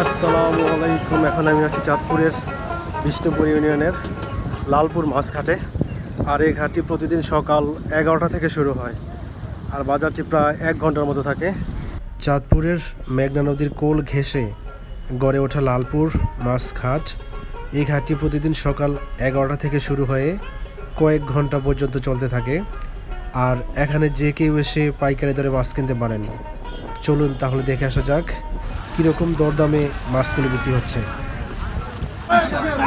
আসসালামু আলাইকুম। এখন আমি আছি চাঁদপুরের বিষ্ণুপুর ইউনিয়নের লালপুর মাছঘাটে আর এই ঘাটটি প্রতিদিন সকাল এগারোটা থেকে শুরু হয়। আর বাজারটি প্রায় এক ঘণ্টার মতো থাকে। চাঁদপুরের মেঘনা নদীর কোল ঘেঁষে গড়ে ওঠা লালপুর, মাছঘাট, এই ঘাটটি প্রতিদিন সকাল এগারোটা থেকে শুরু হয়ে কয়েক ঘণ্টা পর্যন্ত চলতে থাকে। আর এখানে যে কেউ এসে পাইকারি দরে মাছ কিনতে পারেন। চলুন তাহলে দেখে আসা যাক কীরকম দরদামে মাছগুলো বিক্রি হচ্ছে।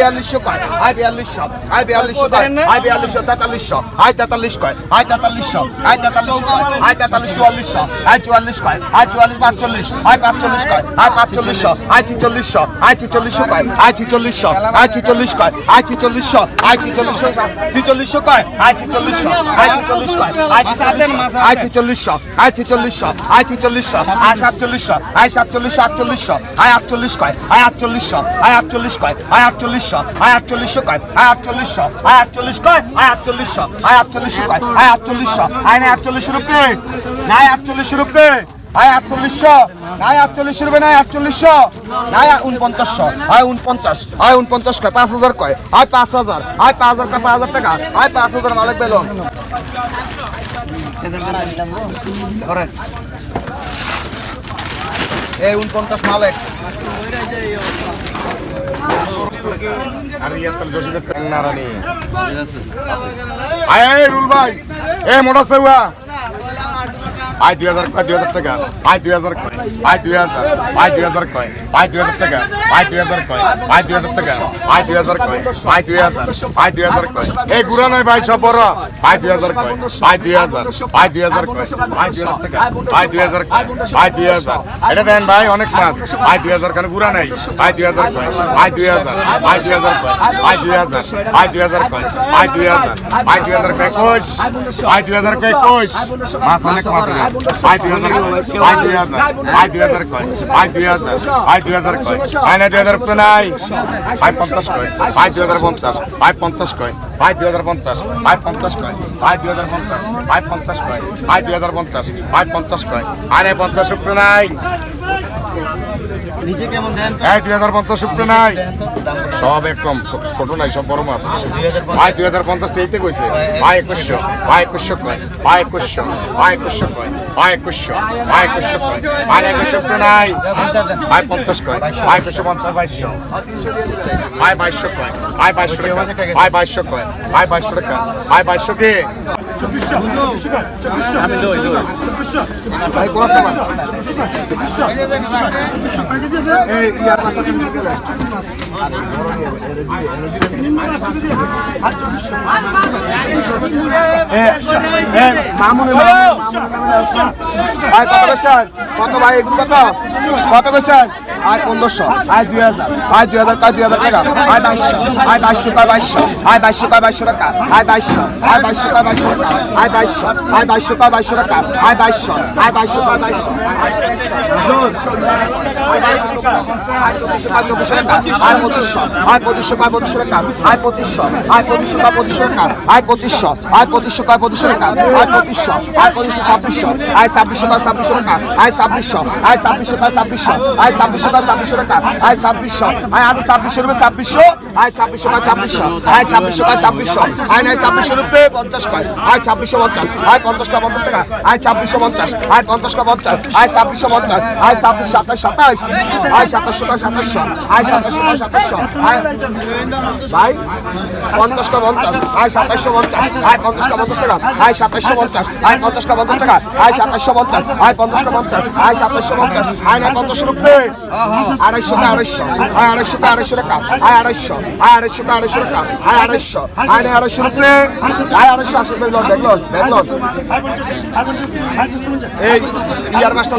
বিয়াল্লিশশো কয় আয় বিয়াল্লিশশো আয় বিয়াল্লিশশো কয় আয় বিয়াল্লিশশো তেতাল্লিশশো আয় তেতাল্লিশ কয় আয় তেতাল্লিশশো আয় তেতাল্লিশ কয় আয় তেতাল্লিশ চুয়াল্লিশশো আয় চুয়াল্লিশ কয় আয় চুয়াল্লিশ পাঁচচল্লিশ আয় পাঁচচল্লিশ কয় আয় পাঁচচল্লিশশো আয় ছিচল্লিশশো আয় ছিচল্লিশশো কয় আয় ছিচল্লিশশো আয় ছিচল্লিশ কয় আয় ছিচল্লিশশো আয় ছিচল্লিশশো ছিচল্লিশশো কয় আয় ছিচল্লিশশো আয় ছিচল্লিশ কয় আয় ছিচল্লিশশো আয় ছিচল্লিশশো আয় ছিচল্লিশশো আয় ছিচল্লিশশো আয় সাতচল্লিশশো আয় সাতচল্লিশশো আটচল্লিশশো আয় আটচল্লিশ কয় আয় আটচল্লিশশো আয় আটচল্লিশ কয় আয় আটচল্লিশশো আয় আটচল্লিশশো কয়? আয় আটচল্লিশশো আয় আটচল্লিশ কয়? আয় আটচল্লিশশো আয় আটচল্লিশশো কয়? আয় আটচল্লিশশো। আয় নাই আটচল্লিশ রুপে। নাই আটচল্লিশ রুপে। আয় আটচল্লিশশো। নাই আটচল্লিশ রুপে নাই আটচল্লিশশো। নাই উনপঞ্চাশশো আয় উনপঞ্চাশ আয় উনপঞ্চাশ কয়? পাঁচ হাজার কয়? আয় পাঁচ হাজার। আয় পাঁচ হাজার কয়? পাঁচ হাজার টাকা? আয় পাঁচ হাজার মালিক বেলন। এই উনপঞ্চাশ মালিক। আর রুল ভাই। এ মোটা সেউয়া আয় দুই হাজার কয় দুই হাজার টাকা আয় দুই হাজার কয় আয় দুই হাজার আয় দুই হাজার কয় আয় দুই হাজার টাকা আয় দুই হাজার কয় আয় দুই হাজার টাকা আয় দুই হাজার কয় আয় দুই হাজার আয় দুই হাজার কয় এই গুড়া নয় ভাই সব বড় আয় দুই হাজার কয় আয় দুই হাজার আয় দুই হাজার কয় আয় দুই হাজার টাকা আয় দুই হাজার আয় দুই হাজার এটা দেন ভাই অনেক মাছ আয় দুই হাজার কেন গুড়া নাই আয় দুই হাজার কয় আয় দুই হাজার আয় দুই হাজার কয় আয় দুই হাজার আয় দুই হাজার কয় আয় দুই হাজার আয় দুই হাজার কয় কোষ আয় দুই হাজার কয় কোষ মাছ অনেক মাছ আয় দুই হাজার আয় দুই হাজার। আয় দুই হাজার কয়। আয় দুই হাজার। আয় দুই হাজার কয়। আয় না দুই হাজার তো নাই। আয় পঞ্চাশ কয়। আয় দুই হাজার পঞ্চাশ। আয় পঞ্চাশ কয়। আয় দুই হাজার পঞ্চাশ। আয় পঞ্চাশ কয়। আয় দুই হাজার পঞ্চাশ। আয় পঞ্চাশ কয়। আয় দুই হাজার পঞ্চাশ। আয় পঞ্চাশ কয়। আয় নাই পঞ্চাশ রুপে নাই। এই, দুই হাজার পঞ্চাশ রুপে নাই। সব একদম ছোট নাই, সব বড় মাছ। আয় দুই হাজার পঞ্চাশ এইতে কইছে। আয় একুশশো আয় একুশশো কয়। আয় একুশশো আয় একুশশো কয়। আয় একুশশো আয় একুশশো কয়। আয় একুশশো রুপে নাই। আয় পঞ্চাশ কয়। আয় একুশশো পঞ্চাশ, বাইশশো। আয় বাইশশো কয়। আয় বাইশশো টাকা। আয় বাইশশো কয়। আয় বাইশশো টাকা। আয় বাইশশো কে? ভাই কত বেছেন কত ভাই এগুলো কত কত বেছেন আয় পনেরোশো আয় দুই হাজার আয় দুই হাজার কয় দুই হাজার টাকা আয় বাইশশো আয় বাইশশো কয় বাইশশো আয় বাইশশো কয় বাইশশো টাকা আয় বাইশশো আয় বাইশশো কয় বাইশশো টাকা আয় বাইশশো আয় বাইশশো কয় বাইশশো টাকা আয় বাইশশো আয় বাইশশো কয় বাইশশো আয় পঁচিশশো আয় পঁচিশশো কয় পঁচিশশো টাকা আয় পঁচিশশো আয় পঁচিশশো কয় পঁচিশশো টাকা আয় পঁচিশশো আয় পঁচিশশো কয় পঁচিশশো টাকা আয় পঁচিশশো আয় পঁচিশশো ছাব্বিশশো আয় ছাব্বিশশো কয় ছাব্বিশশো টাকা আয় ছাব্বিশশো আয় ছাব্বিশশো কয় ছাব্বিশশো আয় ছাব্বিশশো টাকা ছাব্বিশশো টাকা আয় ছাব্বিশশো আয় আগে ছাব্বিশশো রুপে ছাব্বিশশো আয় ছাব্বিশশো টাকা ছাব্বিশশো আয় ছাব্বিশশো টাকা ছাব্বিশশো আয় নাই ছাব্বিশশো রুপে পঞ্চাশ কয় আয় ছাব্বিশশো পঞ্চাশ আয় পঞ্চাশ টাকা পঞ্চাশ টাকা আয় ছাব্বিশশো পঞ্চাশ আয় পঞ্চাশ টাকা পঞ্চাশ আয় ছাব্বিশশো পঞ্চাশ আয় ছাব্বিশ সাতাশ সাতাশ আয় সাতাশশো টাকা সাতাশশো আয় সাতাশশো টাকা সাতাশশো আয় ভাই পঞ্চাশ টাকা পঞ্চাশ আয় সাতাশশো পঞ্চাশ আয় পঞ্চাশ টাকা পঞ্চাশ টাকা আয় সাতাশশো পঞ্চাশ আয় পঞ্চাশ টাকা পঞ্চাশ টাকা আয় সাতাশশো পঞ্চাশ আয় পঞ্চাশ টাকা পঞ্চাশ আয় সাতাশশো পঞ্চাশ নাই পঞ্চাশ রুপে আড়াইশো আড়াইশো আয় আড়াইশো আড়াইশো টাকা আয় আড়াইশো আয় আড়াইশো আড়াইশো টাকা আয় আড়াইশো আয় আড়াইশো রুপে আয় আড়াইশো আসলে ব্যাগলন ব্যাগলন ব্যাগলন এই ইয়ার মাস্টার